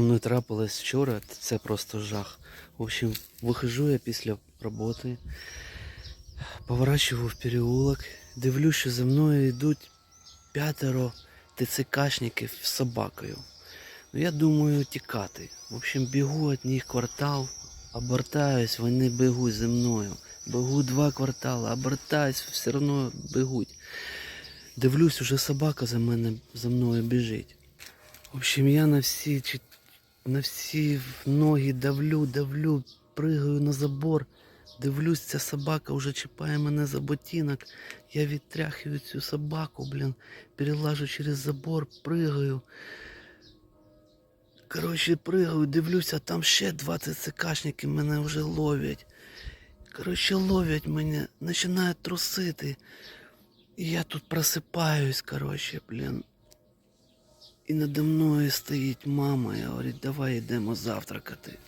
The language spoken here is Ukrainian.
мною трапилось вчора, це просто жах. В общем, вихожу я після роботи, поворачую в переулок, дивлюсь, що за мною йдуть п'ятеро ТЦКшників з собакою. Ну, я думаю тікати. В общем, бігу від них квартал, обертаюсь, вони бігуть за мною. Бегу два квартали, обертаюсь, все одно бігуть. Дивлюсь, уже собака за мене за мною біжить. В общем, я на всі, на всі ноги давлю, давлю, пригаю на забор. Дивлюсь, ця собака вже чіпає мене за ботинок. Я відтряхую цю собаку, блін, перелажу через забор, пригаю. Коротше, пригаю, дивлюся, там ще два ЦКшники мене вже ловлять. Коротше, ловлять мене, починають трусити. І я тут просипаюсь, коротше, блін. І надо мною стоїть мама і говорить, давай йдемо завтракати.